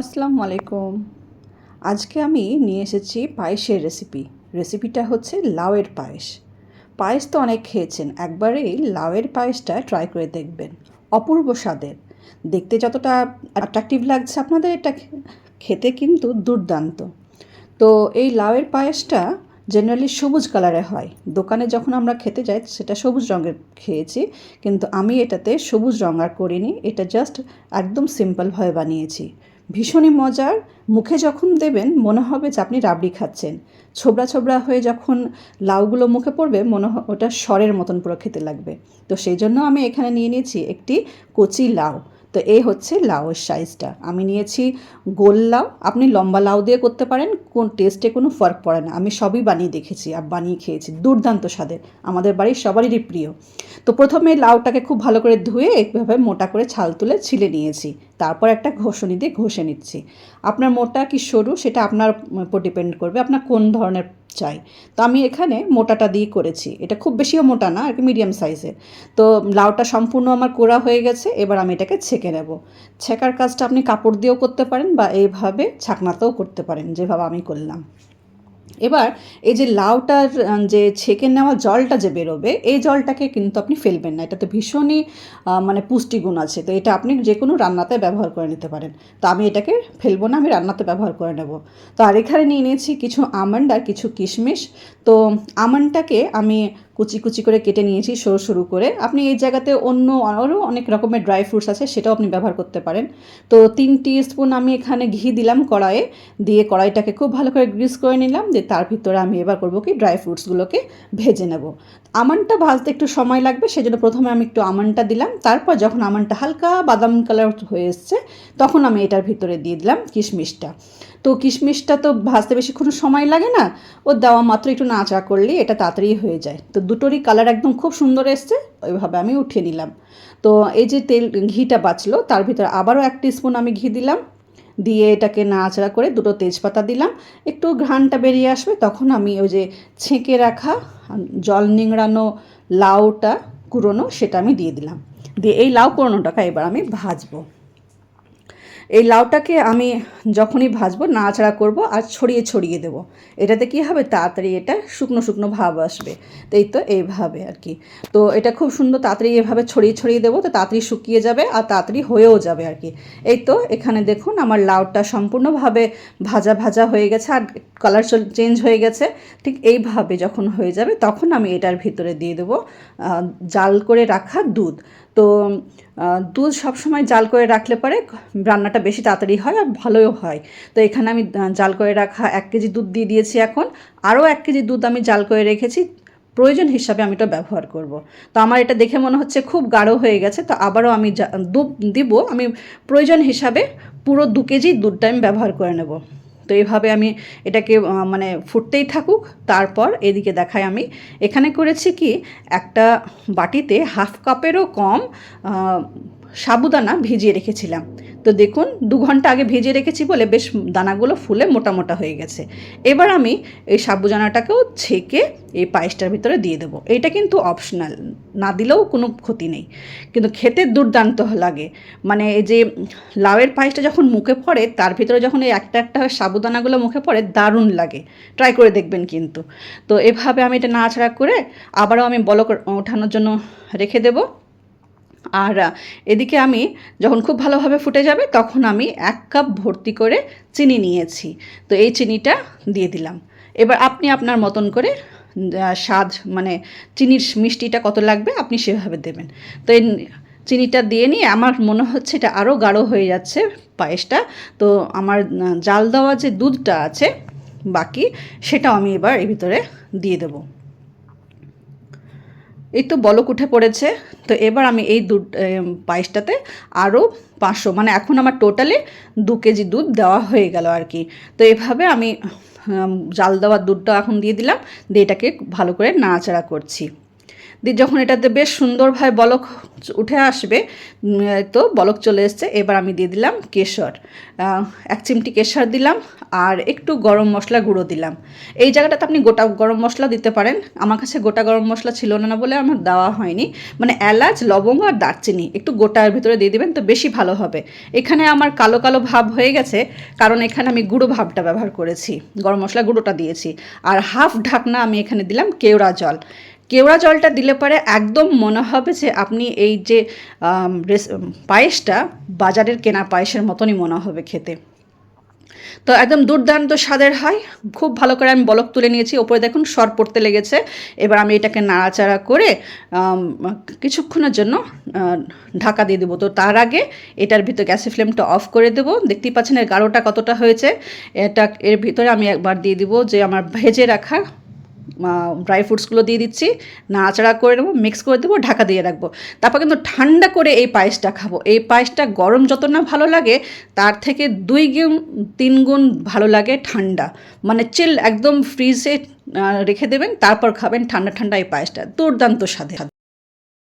আসসালামু আলাইকুম। আজকে আমি নিয়ে এসেছি পায়েসের রেসিপি রেসিপিটা হচ্ছে লাউয়ের পায়েস। পায়েস তো অনেক খেয়েছেন, একবারেই লাউয়ের পায়েসটা ট্রাই করে দেখবেন। অপূর্ব স্বাদের। দেখতে যতটা অ্যাট্রাকটিভ লাগছে আপনাদের, এটা খেতে কিন্তু দুর্দান্ত। তো এই লাউয়ের পায়েসটা জেনারেলি সবুজ কালারে হয়। দোকানে যখন আমরা খেতে যাই, সেটা সবুজ রঙের খেয়েছি, কিন্তু আমি এটাতে সবুজ রঙ আর করিনি, এটা জাস্ট একদম সিম্পলভাবে বানিয়েছি। ভীষণই মজার। মুখে যখন দেবেন, মনে হবে যে আপনি রাবড়ি খাচ্ছেন। ছোবড়া ছোবড়া হয়ে যখন লাউগুলো মুখে পড়বে, মনে হয় ওটা স্বরের মতন পুরো খেতে লাগবে। তো সেই জন্য আমি এখানে নিয়ে নিয়েছি একটি কচি লাউ। তো এই হচ্ছে লাউয়ের সাইজটা আমি নিয়েছি গোল লাউ। আপনি লম্বা লাউ দিয়ে করতে পারেন, কোন টেস্টে কোনো ফার্ক পড়ে না। আমি সবই বানিয়ে দেখেছি আর বানিয়ে খেয়েছি। দুর্দান্ত স্বাদের। আমাদের বাড়ির সবারই প্রিয়। তো প্রথমে লাউটাকে খুব ভালো করে ধুয়ে এইভাবে মোটা করে ছাল তুলে ছিলে নিয়েছি। তারপর একটা ঘষণি দিয়ে ঘষে নিচ্ছি। আপনার মোটা কি সরু সেটা আপনার উপর ডিপেন্ড করবে, আপনার কোন ধরনের চাই। তো আমি এখানে মোটাটা দিয়ে করেছি। এটা খুব বেশিও মোটা না আর মিডিয়াম সাইজের তো লাউটা সম্পূর্ণ আমার কোরা হয়ে গেছে, এবার আমি এটাকে ছেঁকে নেব। ছেঁকার কাজটা আপনি কাপড় দিয়েও করতে পারেন বা এইভাবে ছাকনাতেও করতে পারেন, যেভাবে আমি করলাম। এবার এই যে লাউটার যে ছেঁকে নেওয়া জলটা যে বেরোবে, এই জলটাকে কিন্তু আপনি ফেলবেন না। এটাতে ভীষণই মানে পুষ্টিগুণ আছে। তো এটা আপনি যে কোনো রান্নাতে ব্যবহার করে নিতে পারেন। তো আমি এটাকে ফেলব না, আমি রান্নাতে ব্যবহার করে নেব। তো আর এখানে নিয়ে নিয়েছি কিছু আমন্ড আর কিছু কিশমিশ। তো আমন্ডটাকে আমি কুচি কুচি করে কেটে নিয়েছি, সরু সরু করে। আপনি এই জায়গাতে অন্য আরও অনেক রকমের ড্রাই ফ্রুটস আছে, সেটাও আপনি ব্যবহার করতে পারেন। তো তিন স্পুন আমি এখানে ঘি দিলাম কড়াইয়ে, দিয়ে কড়াইটাকে খুব ভালো করে গ্রিস করে নিলাম, দিয়ে তার ভিতরে আমি এবার করব কি ড্রাই ফ্রুটসগুলোকে ভেজে নেব। আমনটা ভাজতে একটু সময় লাগবে, সেজন্য প্রথমে আমি একটু আমনটা দিলাম। তারপর যখন আমনটা হালকা বাদাম কালার হয়ে এসছে, তখন আমি এটার ভিতরে দিয়ে দিলাম কিশমিশটা। তো কিশমিশটা তো ভাজতে বেশিক্ষণ সময় লাগে না। ও দেওয়া মাত্র একটু নাচা করলে এটা তাড়াতাড়ি হয়ে যায়। তো দুটোরই কালার একদম খুব সুন্দর এসছে, ওইভাবে আমি উঠিয়ে নিলাম। তো এই যে তেল, ঘিটা বাঁচলো, তার ভিতরে আবারও এক স্পুন আমি ঘি দিলাম। দিয়ে এটাকে নাড়াচাড়া করে দুটো তেজপাতা দিলাম। একটু ঘ্রাণটা বেরিয়ে আসবে, তখন আমি ওই যে ছেঁকে রাখা জল নিংড়ানো লাউটা কুড়োনো, সেটা আমি দিয়ে দিলাম। দিয়ে এই লাউ কুড়োনোটাকে এবার আমি ভাজবো। এই লাউটাকে আমি যখনই ভাজবো, নাড়াচাড়া করব আর ছড়িয়ে ছড়িয়ে দেবো। এটাতে কী হবে? তাড়াতাড়ি এটা শুকনো শুকনো ভাব আসবে। তো এই তো এইভাবে আর কি। তো এটা খুব সুন্দর তাড়াতাড়ি এভাবে ছড়িয়ে ছড়িয়ে দেবো, তো তাড়াতাড়ি শুকিয়ে যাবে আর তাড়াতাড়ি হয়েও যাবে আর কি। এই তো এখানে দেখুন আমার লাউটা সম্পূর্ণভাবে ভাজা ভাজা হয়ে গেছে আর কালার চেঞ্জ হয়ে গেছে। ঠিক এইভাবে যখন হয়ে যাবে তখন আমি এটার ভিতরে দিয়ে দেবো জাল করে রাখা দুধ। তো দুধ সবসময় জাল করে রাখলে পরে রান্নাটা বেশি তাড়াতাড়ি হয় আর ভালোও হয়। তো এখানে আমি জাল করে রাখা এক কেজি দুধ দিয়ে দিয়েছি এখন। আরও এক কেজি দুধ আমি জাল করে রেখেছি। প্রয়োজন হিসাবে আমি এটা ব্যবহার করব। তো আমার এটা দেখে মনে হচ্ছে খুব গাঢ় হয়ে গেছে। তো আবারও আমি দুধ দিব। আমি প্রয়োজন হিসাবে পুরো দু কেজি দুধটা আমি ব্যবহার করে নেব। তো এইভাবে আমি এটাকে মানে ফুটতেই থাকুক, তারপর এদিকে দেখাই আমি। এখানে করেছি কি, একটা বাটিতে হাফ কাপেরও কম সাবুদানা ভিজিয়ে রেখেছিলাম। তো দেখুন, দু ঘণ্টা আগে ভিজিয়ে রেখেছি বলে বেশ দানাগুলো ফুলে মোটা মোটা হয়ে গেছে। এবার আমি এই সাবুদানাটাকেও ছেঁকে এই পায়েসটার ভিতরে দিয়ে দেবো। এটা কিন্তু অপশনাল না দিলেও কোনো ক্ষতি নেই। কিন্তু খেতে দুর্দান্ত লাগে। মানে এই যে লাউয়ের পায়েসটা যখন মুখে পড়ে, তার ভিতরে যখন এই একটা একটা সাবুদানাগুলো মুখে পড়ে, দারুণ লাগে। ট্রাই করে দেখবেন কিন্তু। তো এভাবে আমি এটা নাড়াচাড়া করে আবারও আমি বলক ওঠানোর জন্য রেখে দেবো। আর এদিকে আমি যখন খুব ভালোভাবে ফুটে যাবে তখন আমি এক কাপ ভর্তি করে চিনি নিয়েছি। তো এই চিনিটা দিয়ে দিলাম। এবার আপনি আপনার মতন করে স্বাদ মানে চিনির মিষ্টিটা কত লাগবে আপনি সেভাবে দেবেন। তো এই চিনিটা দিয়ে নিয়ে আমার মনে হচ্ছে এটা আরও গাঢ় হয়ে যাচ্ছে পায়েসটা। তো আমার জাল দেওয়া যে দুধটা আছে বাকি সেটাও আমি এবার এর ভিতরে দিয়ে দেবো। এই তো বলক উঠে পড়েছে। তো এবার আমি এই দুধ পায়েসটাতে আরও পাঁচশো মানে এখন আমার টোটালে দু কেজি দুধ দেওয়া হয়ে গেল আর কি। তো এভাবে আমি জাল দেওয়ার দুধটা এখন দিয়ে দিলাম, দিয়ে এটাকে ভালো করে নাড়াচাড়া করছি। দিয়ে যখন এটাতে বেশ সুন্দরভাবে বলক উঠে আসবে তো বলক চলে এসছে। এবার আমি দিয়ে দিলাম কেশর। এক চিমটি কেশর দিলাম আর একটু গরম মশলা গুঁড়ো দিলাম। এই জায়গাটাতে আপনি গোটা গরম মশলা দিতে পারেন। আমার কাছে গোটা গরম মশলা ছিল না বলে আমার দেওয়া হয়নি। মানে এলাচ, লবঙ্গ আর দারচিনি একটু গোটার ভিতরে দিয়ে দেবেন, তো বেশি ভালো হবে। এখানে আমার কালো কালো ভাব হয়ে গেছে, কারণ এখানে আমি গুঁড়ো ভাবটা ব্যবহার করেছি। গরম মশলা গুঁড়োটা দিয়েছি। আর হাফ ঢাকনা আমি এখানে দিলাম কেওড়া জল। কেওড়া জলটা দিলে পরে একদম মনে হবে যে আপনি এই যে পায়েসটা বাজারের কেনা পায়েসের মতনই মনে হবে খেতে। তো একদম দুর্দান্ত স্বাদের হয়। খুব ভালো করে আমি বলক তুলে নিয়েছি। ওপরে দেখুন সর পড়তে লেগেছে। এবার আমি এটাকে নাড়াচাড়া করে কিছুক্ষণের জন্য ঢাকা দিয়ে দেবো। তো তার আগে এটার ভিতরে গ্যাসের ফ্লেমটা অফ করে দেবো। দেখতেই পাচ্ছেন এর গাঢ়টা কতটা হয়েছে। এটা, এর ভিতরে আমি একবার দিয়ে দিব যে আমার ভেজে রাখা ড্রাই ফ্রুটসগুলো দিয়ে দিচ্ছি, নাড়াচাড়া করে নেব মিক্স করে দেবো, ঢাকা দিয়ে রাখব। তারপর কিন্তু ঠান্ডা করে এই পায়েসটা খাব। এই পায়েসটা গরম যত না ভালো লাগে, তার থেকে দুই গুণ, তিন গুণ ভালো লাগে ঠান্ডা। মানে চিল একদম ফ্রিজে রেখে দেবেন, তারপর খাবেন ঠান্ডা ঠান্ডা এই পায়েসটা। দুর্দান্ত স্বাদে